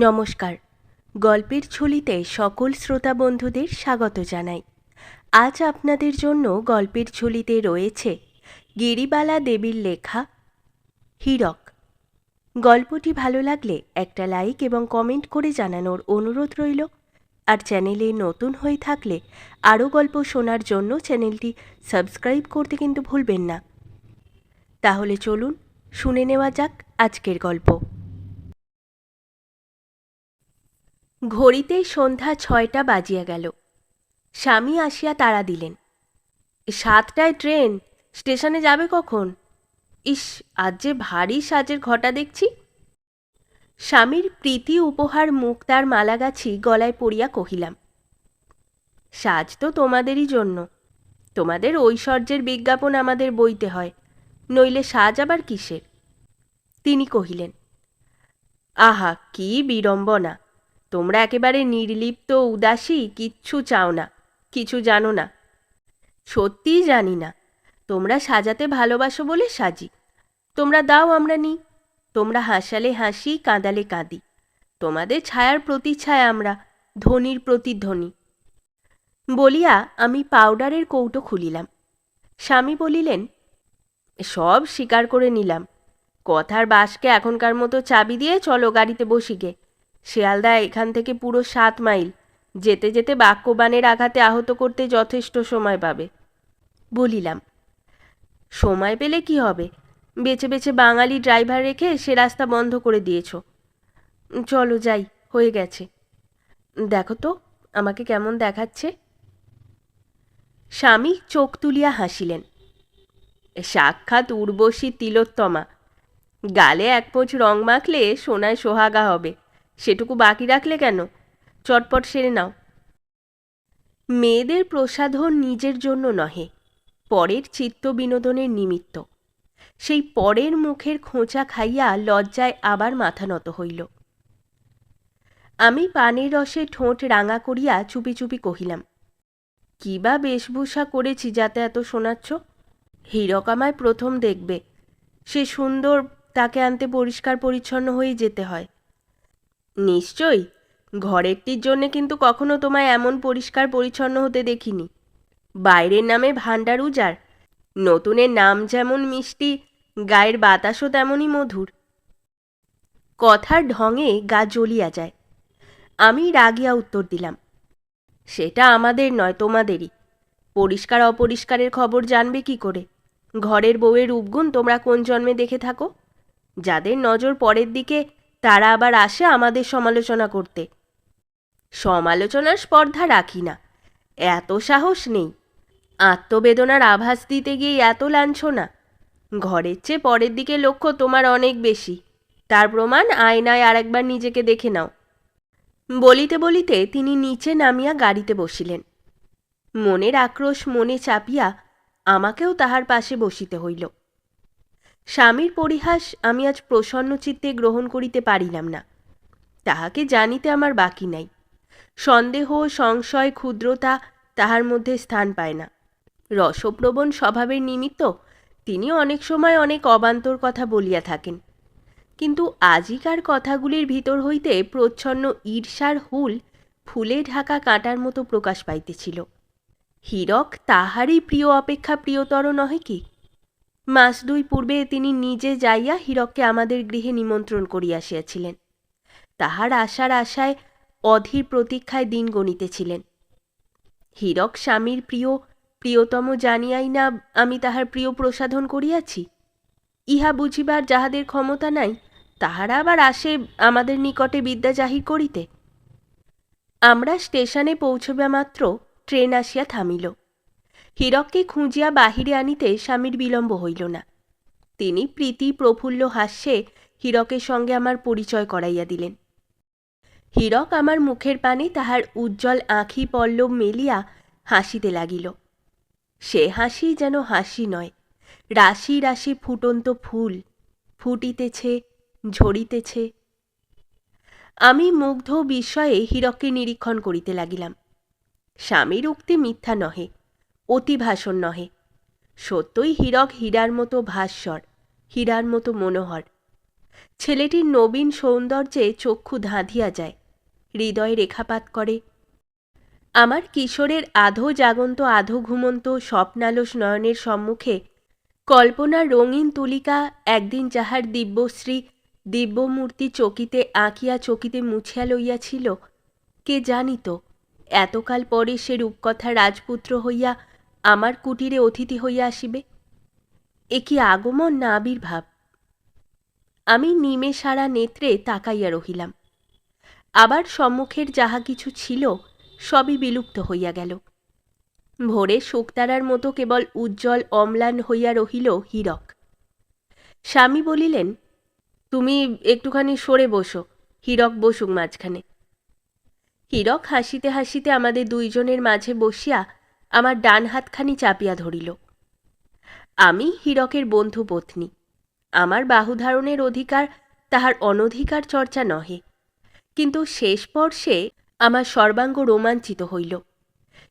নমস্কার। গল্পের ঝুলিতে সকল শ্রোতা বন্ধুদের স্বাগত জানাই। আজ আপনাদের জন্য গল্পের ঝুলিতে রয়েছে গিরিবালা দেবীর লেখা হীরক। গল্পটি ভালো লাগলে একটা লাইক এবং কমেন্ট করে জানানোর অনুরোধ রইল। আর চ্যানেলে নতুন হয়ে থাকলে আরও গল্প শোনার জন্য চ্যানেলটি সাবস্ক্রাইব করতে কিন্তু ভুলবেন না। তাহলে চলুন শুনে নেওয়া যাক আজকের গল্প। ঘড়িতে সন্ধ্যা ছয়টা বাজিয়া গেল। স্বামী আসিয়া তাড়া দিলেন। সাতটায় ট্রেন, স্টেশনে যাবে কখন? ইস, আজ যে ভারী সাজের ঘটা দেখছি। স্বামীর প্রীতি উপহার মুক্তার মালাগাছি গলায় পড়িয়া কহিলাম, সাজ তো তোমাদেরই জন্য। তোমাদের ঐশ্বর্যের বিজ্ঞাপন আমাদের বইতে হয়, নইলে সাজ আবার কিসের? তিনি কহিলেন, আহা, কি বিড়ম্বনা! তোমরা একেবারে নির্লিপ্ত, উদাসী, কিচ্ছু চাও না, কিছু জানো না। সত্যিই জানি না, তোমরা সাজাতে ভালোবাসো বলে সাজি। তোমরা দাও আমরা নিই। তোমরা হাসালে হাসি, কাঁদালে কাঁদি। তোমাদের ছায়ার প্রতিচ্ছায়া আমরা ধ্বনির প্রতিধ্বনি বলিয়া আমি পাউডারের কৌটো খুলিলাম। স্বামী বলিলেন, সব স্বীকার করে নিলাম। কথার বাসকে এখনকার মতো চাবি দিয়ে চলো গাড়িতে বসি গে শিয়ালদা এখান থেকে পুরো সাত মাইল। যেতে যেতে বাক্যবাণের আঘাতে আহত করতে যথেষ্ট সময় পাবে। বলিলাম, সময় পেলে কি হবে? বেছে বেছে বাঙালি ড্রাইভার রেখে সে রাস্তা বন্ধ করে দিয়েছ। চলো যাই, হয়ে গেছে। দেখো তো, আমাকে কেমন দেখাচ্ছে। স্বামী চোখ তুলিয়া হাসিলেন। সাক্ষাৎ উর্বশী তিলোত্তমা। গালে এক পোচ রং মাখলে সোনায় সোহাগা হবে। সেটুকু বাকি রাখলে কেন? চটপট সেরে নাও। মেয়েদের প্রসাধন নিজের জন্য নহে, পরের চিত্ত বিনোদনের নিমিত্ত। সেই পরের মুখের খোঁচা খাইয়া লজ্জায় আবার মাথা নত হইল। আমি পানের রসে ঠোঁট রাঙা করিয়া চুপি চুপি কহিলাম, কি বা বেশভূষা করেছি যাতে এত শোনাচ্ছ? হীরক আমায় প্রথম দেখবে। সে সুন্দর তাকে আনতে পরিষ্কার পরিচ্ছন্ন হয়ে যেতে হয়। নিশ্চয়ই। ঘরেরটির জন্যে কিন্তু কখনো তোমায় এমন পরিষ্কার পরিচ্ছন্ন হতে দেখিনি। বাইরের নামে ভাণ্ডার উজার নতুনের নাম যেমন মিষ্টি, গায়ের বাতাসও তেমনই মধুর। কথার ঢঙে গা জ্বলিয়া যায়। আমি রাগিয়া উত্তর দিলাম, সেটা আমাদের নয়, তোমাদেরই। পরিষ্কার অপরিষ্কারের খবর জানবে কি করে? ঘরের বউয়ের উপগুণ তোমরা কোন জন্মে দেখে থাকো? যাদের নজর পরের দিকে তারা আবার আসে আমাদের সমালোচনা করতে। সমালোচনার স্পর্ধা রাখি না। এত সাহস নেই। আত্মবেদনার আভাস দিতে গিয়ে এত লাঞ্ছনা। ঘরের চেয়ে পরের দিকে লক্ষ্য তোমার অনেক বেশি। তার প্রমাণ আয়নায় আরেকবার নিজেকে দেখে নাও। বলিতে বলিতে তিনি নিচে নামিয়া গাড়িতে বসিলেন। মনের আক্রোশ মনে চাপিয়া আমাকেও তাহার পাশে বসিতে হইল। স্বামীর পরিহাস আমি আজ প্রসন্ন চিত্তে গ্রহণ করিতে পারিলাম না। তাহাকে জানিতে আমার বাকি নাই। সন্দেহ, সংশয়, ক্ষুদ্রতা তাহার মধ্যে স্থান পায় না। রসপ্রবণ স্বভাবের নিমিত্ত তিনি অনেক সময় অনেক অবান্তর কথা বলিয়া থাকেন। কিন্তু আজিকার কথাগুলির ভিতর হইতে প্রচ্ছন্ন ঈর্ষার হুল ফুলে ঢাকা কাঁটার মতো প্রকাশ পাইতেছিল। হীরক তাহারই প্রিয় অপেক্ষা প্রিয়তর নহে কি? মাস দুই পূর্বে তিনি নিজে যাইয়া হীরককে আমাদের গৃহে নিমন্ত্রণ করিয়াছিয়াছিলেন তাহার আশার আশায় অধীর প্রতীক্ষায় দিন গণিতেছিলেন। হীরক স্বামীর প্রিয়, প্রিয়তম জানিয়াই না আমি তাহার প্রিয় প্রসাধন করিয়াছি? ইহা বুঝিবার যাহাদের ক্ষমতা নাই, তাহারা আবার আসে আমাদের নিকটে বিদ্যা জাহির করিতে? আমরা স্টেশনে পৌঁছবা মাত্র, ট্রেন আসিয়া থামিল। হীরককে খুঁজিয়া বাহিরে আনিতে স্বামীর বিলম্ব হইল না। তিনি প্রীতি প্রফুল্ল হাস্যে হীরকের সঙ্গে আমার পরিচয় করাইয়া দিলেন। হীরক আমার মুখের পানে তাহার উজ্জ্বল আঁখি পল্লব মেলিয়া হাসিতে লাগিল। সে হাসি যেন হাসি নয়, রাশি রাশি ফুটন্ত ফুল, ফুটিতেছে, ঝরিতেছে। আমি মুগ্ধ বিস্ময়ে হীরককে নিরীক্ষণ করিতে লাগিলাম। স্বামীর উক্তি মিথ্যা নহে অতিভাষণ নহে। সত্যই হীরক হীরার মতো ভাস্বর, হীরার মতো মনোহর। ছেলেটির নবীন সৌন্দর্যে চক্ষু ধাঁধিয়া যায়, হৃদয়ে রেখাপাত করে। আমার কিশোরের আধো জাগন্ত, আধো ঘুমন্ত, স্বপ্নালস নয়নের সম্মুখে কল্পনার রঙিন তুলিকা একদিন যাহার দিব্যশ্রী, দিব্যমূর্তি চকিতে আঁকিয়া চকিতে মুছিয়া লইয়াছিল কে জানিত, এতকাল পরে সে রূপকথা রাজপুত্র হইয়া আমার কুটিরে অতিথি হইয়া আসিবে। এ কি আগমন না আবির্ভাব? আমি নিমে সারা নেত্রে তাকাইয়া রহিলাম। আবার সম্মুখের যাহা কিছু ছিল, সবই বিলুপ্ত হইয়া গেল। ভোরে শুকতারার মতো কেবল উজ্জ্বল অম্লান হইয়া রহিল হীরক। স্বামী বলিলেন, তুমি একটুখানি সরে বসো, হীরক বসুক মাঝখানে। হীরক হাসিতে হাসিতে আমাদের দুইজনের মাঝে বসিয়া আমার ডান হাতখানি চাপিয়া ধরিল। আমি হীরকের বন্ধু পত্নী। আমার বাহুধারণের অধিকার তাহার অনধিকার চর্চা নহে। কিন্তু শেষ স্পর্শে আমার সর্বাঙ্গ রোমাঞ্চিত হইল।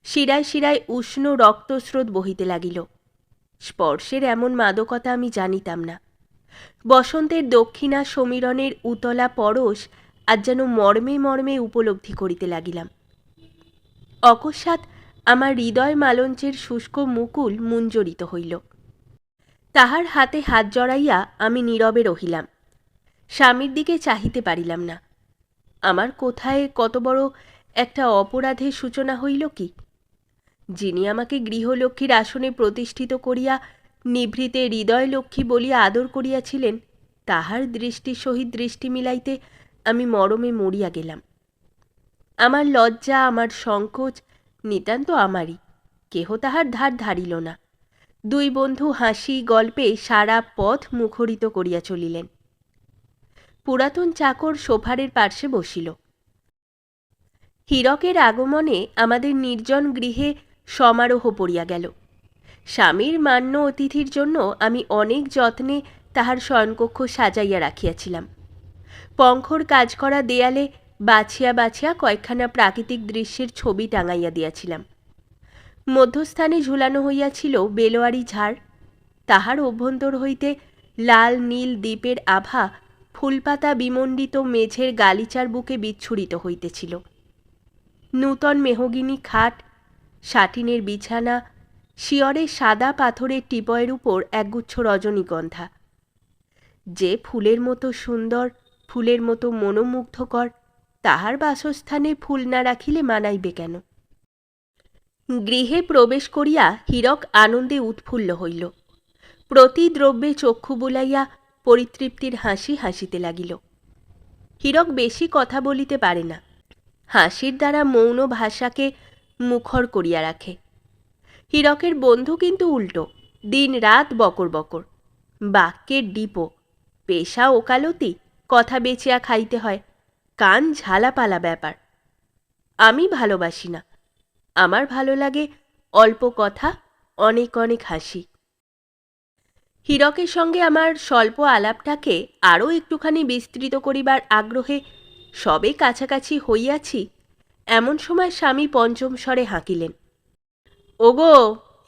শিরায় শিরায় উষ্ণ রক্তস্রোত বহিতে লাগিল। স্পর্শের এমন মাদকতা আমি জানিতাম না। বসন্তের দক্ষিণা সমীরণের উতলা পরশ আজ যেন মর্মে মর্মে উপলব্ধি করিতে লাগিলাম। অকস্মাৎ আমার হৃদয় মালঞ্চের শুষ্ক মুকুল মুঞ্জরিত হইল। তাহার হাতে হাত জড়াইয়া আমি নীরবে রহিলাম। স্বামীর দিকে চাহিতে পারিলাম না। আমার কোথায় কত বড় একটা অপরাধের সূচনা হইল কি? যিনি আমাকে গৃহলক্ষ্মীর আসনে প্রতিষ্ঠিত করিয়া নিভৃতে হৃদয় লক্ষ্মী বলিয়া আদর করিয়াছিলেন, তাহার দৃষ্টির সহিত দৃষ্টি মিলাইতে আমি মরমে মরিয়া গেলাম। আমার লজ্জা, আমার সংকোচ নিতান্ত আমারই, কেহ তাহার ধার ধারিল না। দুই বন্ধু হাসি গল্পে সারা পথ মুখরিত করিয়া চলিলেন। পুরাতন চাকর সোফারের পার্শ্বে বসিল। হীরকের আগমনে আমাদের নির্জন গৃহে সমারোহ পড়িয়া গেল। স্বামীর মান্য অতিথির জন্য আমি অনেক যত্নে তাহার শয়নকক্ষ সাজাইয়া রাখিয়াছিলাম। পঙ্খর কাজ করা দেয়ালে বাছিয়া বাছিয়া কয়েকখানা প্রাকৃতিক দৃশ্যের ছবি টাঙাইয়া দিয়াছিলাম। মধ্যস্থানে ঝুলানো হইয়াছিল বেলোয়ারি ঝাড়। তাহার অভ্যন্তর হইতে লাল নীল দ্বীপের আভা ফুলপাতা বিমণ্ডিত মেঝের গালিচার বুকে বিচ্ছুরিত হইতেছিল। নূতন মেহগিনি খাট সাটিনের বিছানা, শিয়রে সাদা পাথরের টিপয়ের উপর একগুচ্ছ রজনীগন্ধা। যে ফুলের মতো সুন্দর, ফুলের মতো মনোমুগ্ধকর তাহার বাসস্থানে ফুল না রাখিলে মানাইবে কেন? গৃহে প্রবেশ করিয়া হীরক আনন্দে উৎফুল্ল হইল। প্রতি দ্রব্যে চক্ষু বুলাইয়া পরিতৃপ্তির হাসি হাসিতে লাগিল। হীরক বেশি কথা বলিতে পারে না। হাসির দ্বারা মৌন ভাষাকে মুখর করিয়া রাখে। হীরকের বন্ধু কিন্তু উল্টো দিন রাত বকর বকর। বাক্যের ডিপো, পেশা ওকালতি, কথা বেচিয়া খাইতে হয়। কান ঝালাপালা ব্যাপার। আমি ভালোবাসি না। আমার ভালো লাগে অল্প কথা, অনেক অনেক হাসি। হীরকের সঙ্গে আমার স্বল্প আলাপটাকে আরও একটুখানি বিস্তৃত করিবার আগ্রহে সবে কাছাকাছি হইয়াছি, এমন সময় স্বামী পঞ্চম স্বরে হাঁকিলেন, ওগো,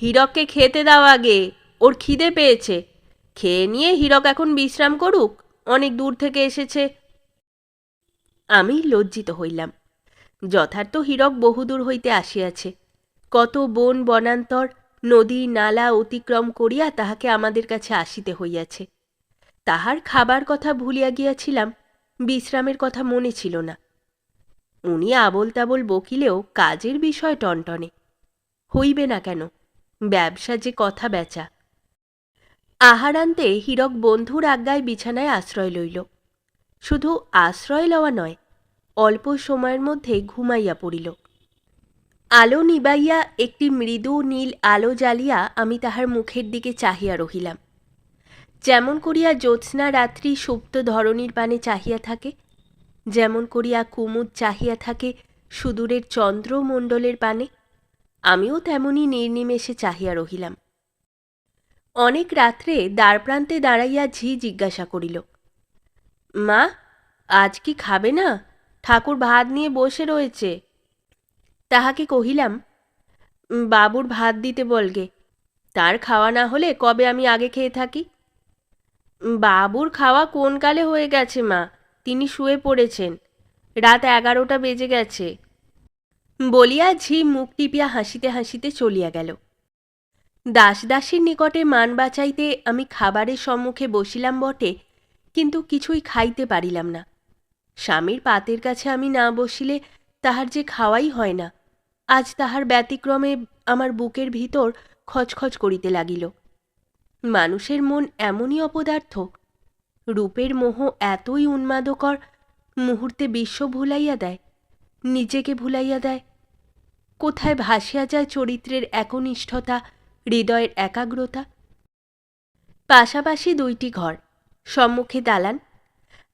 হীরককে খেতে দাও আগে, ওর খিদে পেয়েছে। খেয়ে নিয়ে হীরক এখন বিশ্রাম করুক, অনেক দূর থেকে এসেছে আমি লজ্জিত হইলাম। যথার্থ হীরক বহুদূর হইতে আসিয়াছে। কত বন বনান্তর, নদী নালা অতিক্রম করিয়া তাহাকে আমাদের কাছে আসিতে হইয়াছে। তাহার খাবার কথা ভুলিয়া গিয়াছিলাম, বিশ্রামের কথা মনে ছিল না। উনি আবল তাবল বকিলেও কাজের বিষয় টনটনে। হইবে না কেন, ব্যবসা যে কথা বেচা। আহারান্তে হীরক বন্ধুর আজ্ঞায় বিছানায় আশ্রয় লইল। শুধু আশ্রয় লওয়া নয় অল্প সময়ের মধ্যে ঘুমাইয়া পড়িল। আলো নিবাইয়া একটি মৃদু নীল আলো জ্বালিয়া আমি তাহার মুখের দিকে চাহিয়া রহিলাম। যেমন করিয়া জ্যোৎস্না রাত্রি সুপ্ত ধরণীর পানে চাহিয়া থাকে, যেমন করিয়া কুমুদ চাহিয়া থাকে সুদূরের চন্দ্রমণ্ডলের পানে, আমিও তেমনি নির্নিমেষে চাহিয়া রহিলাম। অনেক রাত্রে দ্বারপ্রান্তে দাঁড়াইয়া ঝি জিজ্ঞাসা করিল, মা, আজ কি খাবে না? ঠাকুর ভাত নিয়ে বসে রয়েছে। তাহাকে কহিলাম বাবুর ভাত দিতে বলগে, তার খাওয়া না হলে কবে আমি আগে খেয়ে থাকি? বাবুর খাওয়া কোন কালে হয়ে গেছে মা? তিনি শুয়ে পড়েছেন, রাত এগারোটা বেজে গেছে। বলিয়া ঝি মুখ টিপিয়া হাসিতে হাসিতে চলিয়া গেল। দাস দাসীর নিকটে মান বাঁচাইতে আমি খাবারের সম্মুখে বসিলাম বটে, কিন্তু কিছুই খাইতে পারিলাম না। স্বামীর পাতের কাছে আমি না বসিলে তাহার যে খাওয়াই হয় না, আজ তাহার ব্যতিক্রমে আমার বুকের ভিতর খচখচ করিতে লাগিল। মানুষের মন এমনই অপদার্থ, রূপের মোহ এতই উন্মাদকর, মুহূর্তে বিশ্ব ভুলাইয়া দেয়, নিজেকে ভুলাইয়া দেয়। কোথায় ভাসিয়া যায় চরিত্রের একনিষ্ঠতা, হৃদয়ের একাগ্রতা? পাশাপাশি দুইটি ঘর, সম্মুখে দালান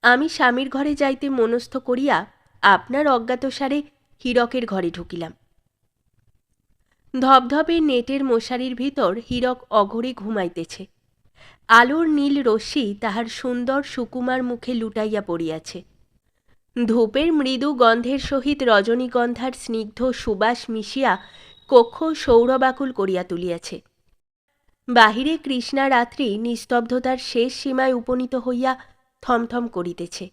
আমি স্বামীর ঘরে যাইতে মনস্থ করিয়া আপনার অজ্ঞাতসারে হীরকের ঘরে ঢুকিলাম। ধপধপে নেটের মশারির ভিতর হীরক অঘরে ঘুমাইতেছে। আলোর নীল রশ্মি তাহার সুন্দর সুকুমার মুখে লুটাইয়া পড়িয়াছে। ধূপের মৃদু গন্ধের সহিত রজনীগন্ধার স্নিগ্ধ সুবাস মিশিয়া কক্ষ সৌরবাকুল করিয়া তুলিয়াছে। বাহিরে কৃষ্ণা রাত্রি নিস্তব্ধতার শেষ সীমায় উপনীত হইয়া থমথম করিতেছে।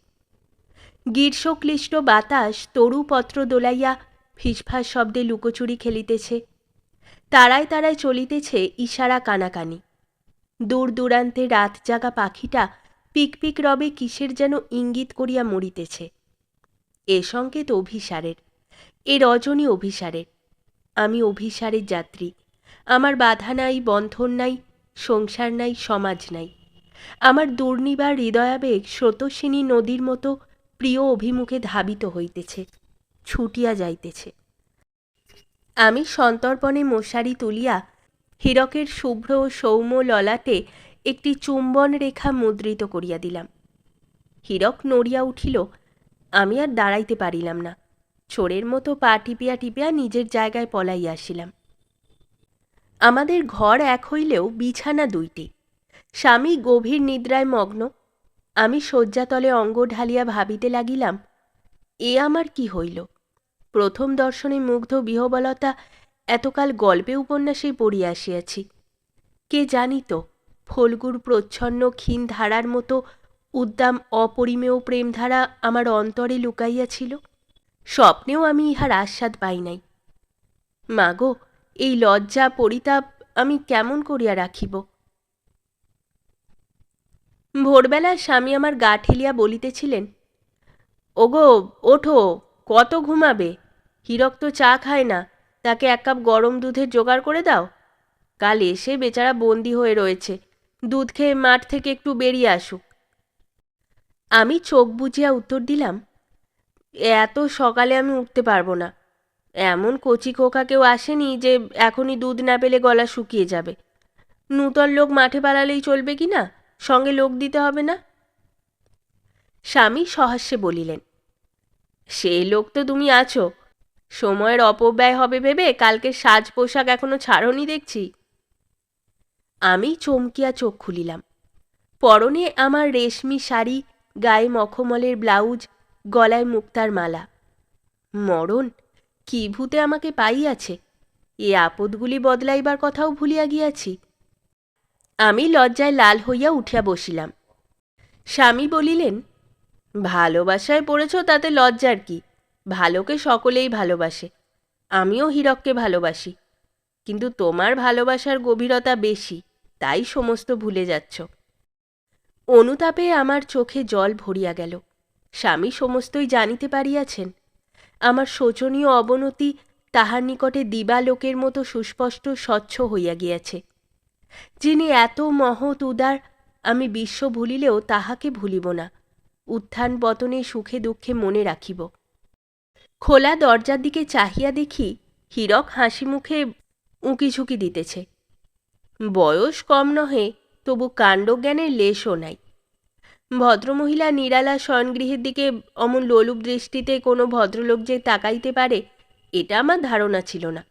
গ্রীষ্মক্লিষ্ট বাতাস তরুপত্র দোলাইয়া ফিসফাস শব্দে লুকোচুরি খেলিতেছে। তারায় তারায় চলিতেছে ইশারা কানাকানি। দূর দূরান্তে রাত জাগা পাখিটা পিকপিক রবে কিসের যেন ইঙ্গিত করিয়া মরিতেছে। এ সংকেত অভিসারের, এ রজনী অভিসারের। আমি অভিসারের যাত্রী, আমার বাধা নাই, বন্ধন নাই, সংসার নাই, সমাজ নাই। আমার দুর্নিবার হৃদয়াবেগ স্রোতস্বিনী নদীর মতো প্রিয় অভিমুখে ধাবিত হইতেছে, ছুটিয়া যাইতেছে। আমি সন্তর্পণে মশারি তুলিয়া হীরকের শুভ্র ও সৌম্য ললাটে একটি চুম্বন রেখা মুদ্রিত করিয়া দিলাম। হীরক নড়িয়া উঠিল, আমি আর দাঁড়াইতে পারিলাম না। চোরের মতো পা টিপিয়া টিপিয়া নিজের জায়গায় পলাইয়া আসিলাম। আমাদের ঘর এক হইলেও বিছানা দুইটি। স্বামী গভীর নিদ্রায় মগ্ন। আমি শয্যাতলে অঙ্গ ঢালিয়া ভাবিতে লাগিলাম, এ আমার কি হইল? প্রথম দর্শনে মুগ্ধ বিহবলতা, এতকাল গল্পে উপন্যাসেই পড়িয়া আসিয়াছি। কে জানিত, ফলগুর প্রচ্ছন্ন ক্ষীণ ধারার মতো উদ্দাম অপরিমেয় প্রেমধারা আমার অন্তরে লুকাইয়াছিল? স্বপ্নেও আমি ইহার আস্বাদ পাই নাই। মাগো, এই লজ্জা পরিতাপ আমি কেমন করিয়া রাখিব? ভোরবেলা স্বামী আমার গা ঠেলিয়া বলিতেছিলেন, ওগো, ওঠো, কত ঘুমাবে? হীরক তো চা খায় না, তাকে এক কাপ গরম দুধের জোগাড় করে দাও। কাল এসে বেচারা বন্দি হয়ে রয়েছে, দুধ খেয়ে মাঠ থেকে একটু বেরিয়ে আসুক। আমি চোখ বুজিয়া উত্তর দিলাম, এত সকালে আমি উঠতে পারব না। এমন কচি খোকা কেউ আসেনি যে এখনই দুধ না পেলে গলা শুকিয়ে যাবে। নূতন লোক মাঠে পালালেই চলবে কি না? সঙ্গে লোক দিতে হবে না? স্বামী সহাস্যে বলিলেন, সে লোক তো তুমি আছো, সময়ের অপব্যয় হবে ভেবে কালকে সাজ পোশাক এখনও ছাড়নি দেখছি। আমি চমকিয়া চোখ খুলিলাম। পরনে আমার রেশমি শাড়ি, গায়ে মখমলের ব্লাউজ, গলায় মুক্তার মালা। মরণ, কি ভূতে আমাকে পাইয়াছে? এ আপদগুলি বদলাইবার কথাও ভুলিয়া গিয়াছি। আমি লজ্জায় লাল হইয়া উঠিয়া বসিলাম। স্বামী বলিলেন, ভালোবাসায় পড়েছ তাতে লজ্জার কি? ভালোকে সকলেই ভালোবাসে, আমিও হীরককে ভালোবাসি। কিন্তু তোমার ভালোবাসার গভীরতা বেশি, তাই সমস্ত ভুলে যাচ্ছ অনুতাপে আমার চোখে জল ভরিয়া গেল। স্বামী সমস্তই জানিতে পারিয়াছেন, আমার শোচনীয় অবনতি তাহার নিকটে দিবালোকের মতো সুস্পষ্ট স্বচ্ছ হইয়া গিয়াছে। যিনি এত মহৎ উদার, আমি বিশ্ব ভুলিলেও তাহাকে ভুলিব না। উত্থান পতনে সুখে দুঃখে মনে রাখিব। খোলা দরজার দিকে চাহিয়া দেখি হীরক হাসি মুখে উঁকিঝুঁকি দিতেছে। বয়স কম নহে, তবু কাণ্ডজ্ঞানের লেশও নাই। ভদ্রমহিলা নিরালা শয়নগৃহের দিকে অমন লোলুপ দৃষ্টিতে কোনো ভদ্রলোক যে তাকাইতে পারে, এটা আমার ধারণা ছিল না।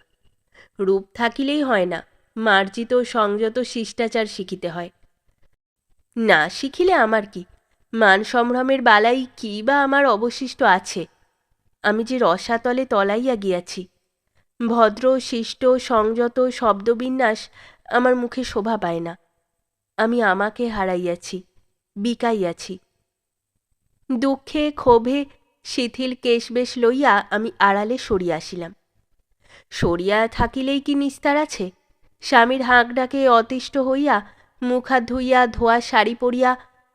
রূপ থাকিলেই হয় না। মার্জিত সংযত শিষ্টাচার শিখিতে হয়। না শিখিলে আমার কি? মান সম্ভ্রমের বালাই কি বা আমার অবশিষ্ট আছে? আমি যে রসাতলে তলাইয়া গিয়াছি। ভদ্র, শিষ্ট, সংযত, শব্দবিন্যাস আমার মুখে শোভা পায় না। আমি আমাকে হারাইয়াছি, বিকাইয়াছি। দুঃখে, ক্ষোভে, শিথিল কেশবেশ লইয়া আমি আড়ালে সরিয়া আসিলাম। সরিয়া থাকিলেই কি নিস্তার আছে? স্বামীর হাঁক ডাকে অতিষ্ঠ হইয়া মুখ ধুইয়া ধোয়া শাড়ি পরিয়া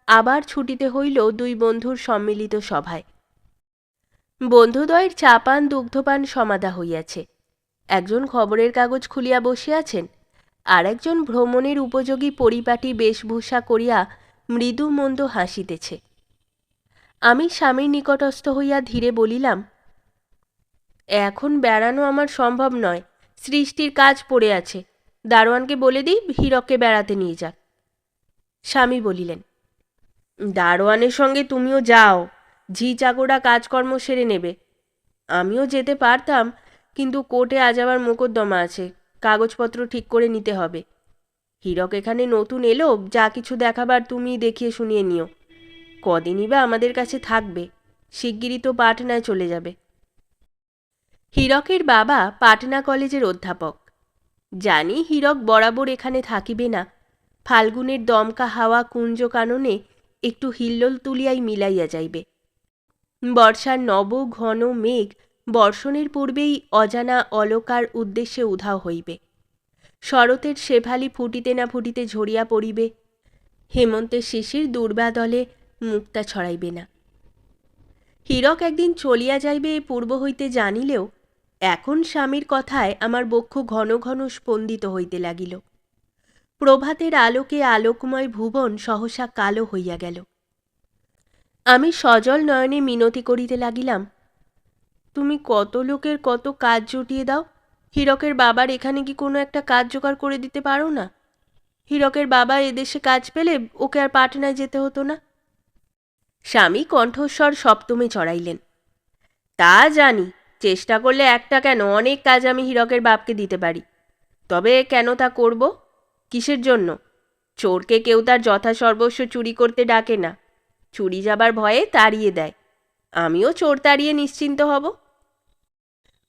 আবার ছুটিতে হইল দুই বন্ধুর সম্মিলিত সভায়। বন্ধুদ্বয়ের চাপান দুগ্ধপান সমাধা হইয়াছে। একজন খবরের কাগজ খুলিয়া বসিয়াছেন আর একজন ভ্রমণের উপযোগী পরিপাটি বেশভূষা করিয়া মৃদু মন্দ হাসিতেছে। আমি স্বামীর নিকটস্থ হইয়া ধীরে বলিলাম, এখন বেড়ানো আমার সম্ভব নয়, সৃষ্টির কাজ পড়ে আছে দারোয়ানকে বলে দিই, হীরককে বেড়াতে নিয়ে যাক স্বামী বলিলেন, দারোয়ানের সঙ্গে তুমিও যাও, ঝি চাকরা কাজকর্ম সেরে নেবে। আমিও যেতে পারতাম, কিন্তু কোর্টে আজ আবার মোকদ্দমা আছে, কাগজপত্র ঠিক করে নিতে হবে। হীরক এখানে নতুন এলো, যা কিছু দেখাবার তুমি দেখিয়ে শুনিয়ে নিও। কদিনই বা আমাদের কাছে থাকবে, শিগগিরই তো পাটনায় চলে যাবে। হীরকের বাবা পাটনা কলেজের অধ্যাপক। জানি হীরক বরাবর এখানে থাকিবে না। ফাল্গুনের দমকা হাওয়া কুঞ্জ কাননে একটু হিল্লোল তুলিয়াই মিলাইয়া যাইবে। বর্ষার নব ঘন মেঘ বর্ষণের পূর্বেই অজানা অলকার উদ্দেশ্যে উধাও হইবে। শরতের শেফালি ফুটিতে না ফুটিতে ঝরিয়া পড়িবে। হেমন্তের শিশির দুর্বাদলে মুক্তা ছড়াইবে না। হীরক একদিন চলিয়া যাইবে পূর্ব হইতে জানিলেও এখন স্বামীর কথায় আমার বক্ষ ঘন ঘন স্পন্দিত হইতে লাগিল। প্রভাতের আলোকে আলোকময় ভুবন সহসা কালো হইয়া গেল। আমি সজল নয়নে মিনতি করিতে লাগিলাম, তুমি কত লোকের কত কাজ জুটিয়ে দাও? হীরকের বাবার এখানে কি কোনো একটা কাজ জোগাড় করে দিতে পারো না? হীরকের বাবা এদেশে কাজ পেলে ওকে আর পাটনায় যেতে হতো না? স্বামী কণ্ঠস্বর সপ্তমে চড়াইলেন, তা জানি চেষ্টা করলে একটা কেন? অনেক কাজ আমি হীরকের বাপকে দিতে পারি। তবে কেন তা করব? কিসের জন্য? চোরকে কেউ তার যথাসর্বস্ব চুরি করতে ডাকে না। চুরি যাবার ভয়ে তাড়িয়ে দেয়। আমিও চোর তাড়িয়ে নিশ্চিন্ত হব।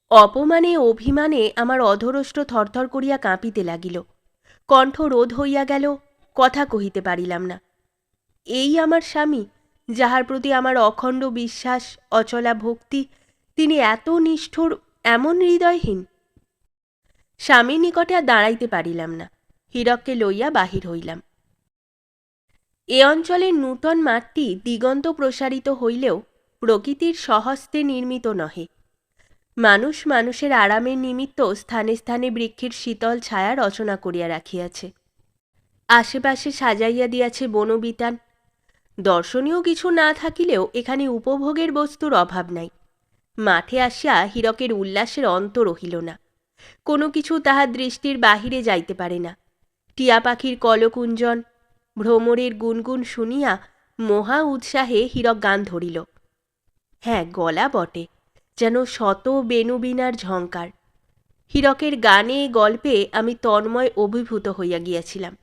অপমানে, অভিমানে আমার অধরষ্ট থরথর করিয়া কাঁপিতে লাগিল। কণ্ঠ রোধ হইয়া গেল, কথা কহিতে পারিলাম না। এই আমার স্বামী, যাহার প্রতি আমার অখণ্ড বিশ্বাস অচলা ভক্তি তিনি এত নিষ্ঠুর, এমন হৃদয়হীন। স্বামীর নিকটে আর দাঁড়াইতে পারিলাম না, হীরককে লইয়া বাহির হইলাম। এ অঞ্চলের নূতন মাঠটি দিগন্ত প্রসারিত হইলেও প্রকৃতির সহস্তে নির্মিত নহে। মানুষ মানুষের আরামের নিমিত্ত স্থানে স্থানে বৃক্ষের শীতল ছায়া রচনা করিয়া রাখিয়াছে। আশেপাশে সাজাইয়া দিয়াছে বনবিতান। দর্শনীয় কিছু না থাকিলেও এখানে উপভোগের বস্তুর অভাব নাই। মাঠে আসিয়া হীরকের উল্লাসের অন্ত রহিল না। কোনো কিছু তাহার দৃষ্টির বাহিরে যাইতে পারে না। টিয়া পাখির কলকুঞ্জন, ভ্রমরের গুনগুন শুনিয়া মহা উৎসাহে হীরক গান ধরিল। হ্যাঁ গলা বটে, যেন শত বেনুবিনার ঝঙ্কার হীরকের গানে গল্পে আমি তন্ময় অভিভূত হইয়া গিয়াছিলাম।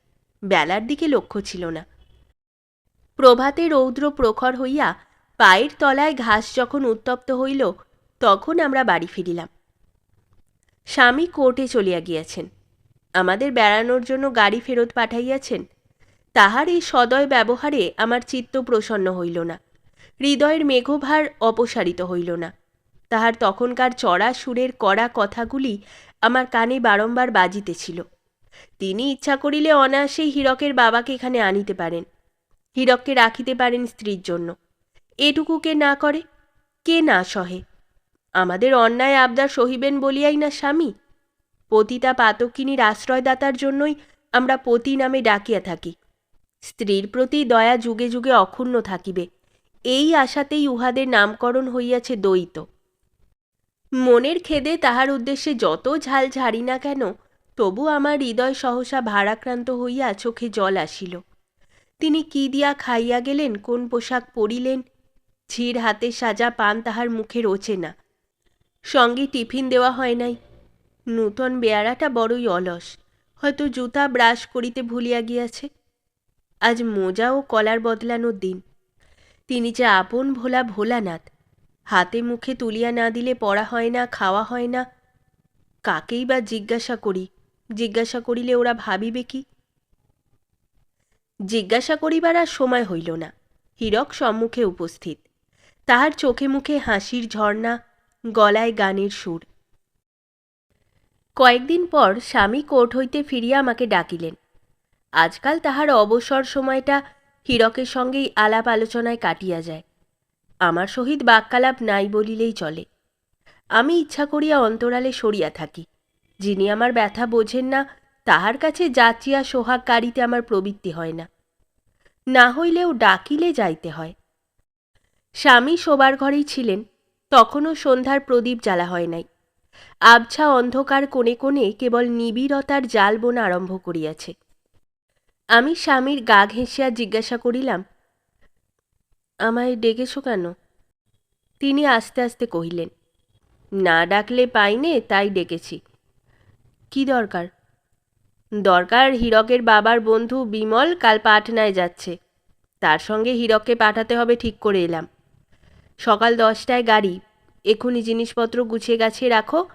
বেলার দিকে লক্ষ্য ছিল না। প্রভাতে রৌদ্র প্রখর হইয়া পায়ের তলায় ঘাস যখন উত্তপ্ত হইল, তখন আমরা বাড়ি ফিরিলাম। স্বামী কোর্টে চলিয়া গিয়াছেন। আমাদের বেড়ানোর জন্য গাড়ি ফেরত পাঠাইয়াছেন। তাহার এই সদয় ব্যবহারে আমার চিত্ত প্রসন্ন হইল না। হৃদয়ের মেঘভার অপসারিত হইল না। তাহার তখনকার চড়া সুরের কড়া কথাগুলি আমার কানে বারংবার বাজিতেছিল। তিনি ইচ্ছা করিলে অনায়াসেই হীরকের বাবাকে এখানে আনিতে পারেন। হীরককে রাখিতে পারেন স্ত্রীর জন্য। এটুকু কে না করে, কে না সহে। আমাদের অন্যায় আবদার সহিবেন বলিয়াই না স্বামী। পতিতা পাতকিনীর আশ্রয়দাতার জন্যই আমরা পতি নামে ডাকিয়া থাকি। স্ত্রীর প্রতি দয়া যুগে যুগে অক্ষুণ্ণ থাকিবে। এই আশাতেই উহাদের নামকরণ হইয়াছে দ্বৈত। মনের খেদে তাহার উদ্দেশ্যে যত ঝাল ঝাড়ি না কেন, তবু আমার হৃদয় সহসা ভারাক্রান্ত হইয়া চোখে জল আসিল। তিনি কি দিয়া খাইয়া গেলেন, কোন পোশাক পরিলেন ঝির হাতে সাজা পান তাহার মুখে রোচে না। সঙ্গে টিফিন দেওয়া হয় নাই। নূতন বেয়ারাটা বড়ই অলস। হয়তো জুতা ব্রাশ করিতে ভুলিয়া গিয়াছে। আজ মোজা ও কলার বদলানোর দিন। তিনি যে আপন ভোলা ভোলানাথ, হাতে মুখে তুলিয়া না দিলে পড়া হয় না, খাওয়া হয় না, কাকেই বা জিজ্ঞাসা করি? জিজ্ঞাসা করিলে ওরা ভাবিবে কি? জিজ্ঞাসা করিবার আর সময় হইল না। হীরক সম্মুখে উপস্থিত। তাহার চোখে মুখে হাসির ঝর্ণা, গলায় গানের সুর। কয়েকদিন পর স্বামী কোর্ট হইতে ফিরিয়া আমাকে ডাকিলেন। আজকাল তাহার অবসর সময়টা হীরকের সঙ্গেই আলাপ আলোচনায় কাটিয়া যায়। আমার সহিত বাক্যালাপ নাই বলিলেই চলে। আমি ইচ্ছা করিয়া অন্তরালে সরিয়া থাকি। যিনি আমার ব্যথা বোঝেন না, তাহার কাছে যাচিয়া সোহাগ কারিতে আমার প্রবৃত্তি হয় না। না হইলেও ডাকিলে যাইতে হয়। স্বামী শোবার ঘরেই ছিলেন, তখনও সন্ধ্যার প্রদীপ জ্বালা হয় নাই। আবছা অন্ধকার কোণে কোণে কেবল নিবিড়তার জাল বোনা আরম্ভ করিয়াছে। আমি স্বামীর গা ঘেঁষিয়া জিজ্ঞাসা করিলাম, আমায় ডেকেছ কেন? তিনি আস্তে আস্তে কহিলেন, না ডাকলে পাইনে তাই ডেকেছি। কি দরকার? দরকার হীরকের বাবার বন্ধু বিমল কাল পাটনায় যাচ্ছে। তার সঙ্গে হীরককে পাঠাতে হবে ঠিক করে এলাম। সকাল দশটায় গাড়ি। এক্ষুনি জিনিসপত্র গুছিয়ে গাছিয়ে রাখো।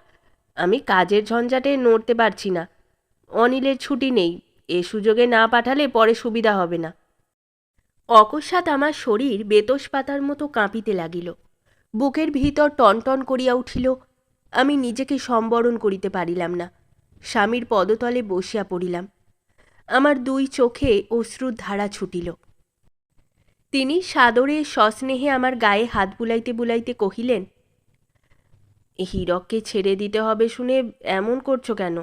আমি কাজের ঝঞ্ঝাটে নড়তে পারছি না। অনিলের ছুটি নেই। এ সুযোগে না পাঠালে পরে সুবিধা হবে না। অকস্মাৎ আমার শরীর বেতস পাতার মতো কাঁপিতে লাগিল। বুকের ভিতর টনটন করিয়া উঠিল। আমি নিজেকে সম্বরণ করিতে পারিলাম না। স্বামীর পদতলে বসিয়া পড়িলাম। আমার দুই চোখে অশ্রুর ধারা ছুটিল। তিনি সাদরে সস্নেহে আমার গায়ে হাত বুলাইতে বুলাইতে কহিলেন, হীরককে ছেড়ে দিতে হবে শুনে এমন করছ কেন?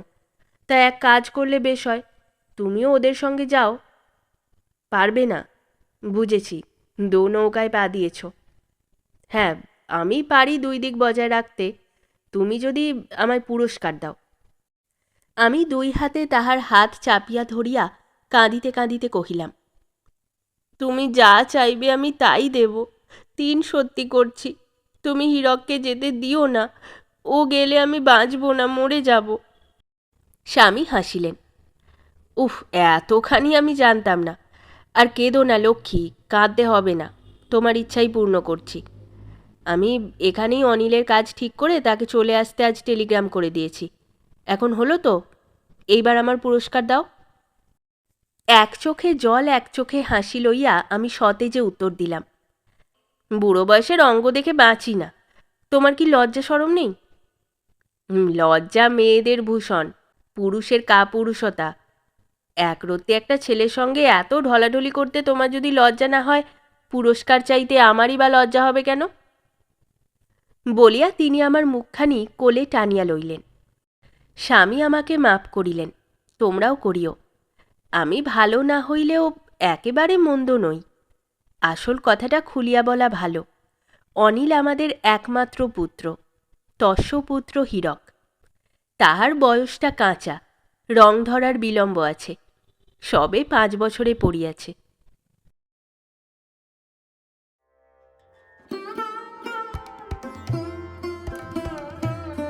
তা এক কাজ করলে বেশ হয়, তুমিও ওদের সঙ্গে যাও। পারবে না, বুঝেছি, দো নৌকায় পা দিয়েছ। হ্যাঁ আমি পারি দুই দিক বজায় রাখতে, তুমি যদি আমায় পুরস্কার দাও। আমি দুই হাতে তাহার হাত চাপিয়া ধরিয়া কাঁদিতে কাঁদিতে কহিলাম তুমি যা চাইবে আমি তাই দেব। তিন সত্যি করছি, তুমি হীরককে যেতে দিও না, ও গেলে আমি বাঁচব না, মরে যাব। স্বামী হাসিলেন। উফ, এতখানি আমি জানতাম না। আর কেঁদো না লক্ষ্মী, কাঁদতে হবে না, তোমার ইচ্ছাই পূর্ণ করছি। আমি এখানেই অনিলের কাজ ঠিক করে তাকে চলে আসতে আজ টেলিগ্রাম করে দিয়েছি। এখন হলো তো, এইবার আমার পুরস্কার দাও। এক চোখে জল, এক চোখে হাসি লইয়া আমি সতেজে উত্তর দিলাম, বুড়ো বয়সের অঙ্গ দেখে বাঁচি না। তোমার কি লজ্জা সরম নেই? লজ্জা মেয়েদের ভূষণ, পুরুষের কাপুরুষতা। একরত্তি একটা ছেলের সঙ্গে এত ঢলাঢলি করতে তোমার যদি লজ্জা না হয়, পুরস্কার চাইতে আমারই বা লজ্জা হবে কেন? বলিয়া তিনি আমার মুখখানি কোলে টানিয়া লইলেন। স্বামী আমাকে মাপ করিলেন, তোমরাও করিও। আমি ভালো না হইলেও একেবারে মন্দ নই। আসল কথাটা খুলিয়া বলা ভালো। অনিল আমাদের একমাত্র পুত্র, তস্যপুত্র হীরক। তাহার বয়সটা কাঁচা, রং ধরার বিলম্ব আছে, সবে পাঁচ বছরে পড়িয়াছে।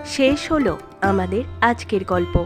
শেষ হলো আমাদের আজকের গল্প।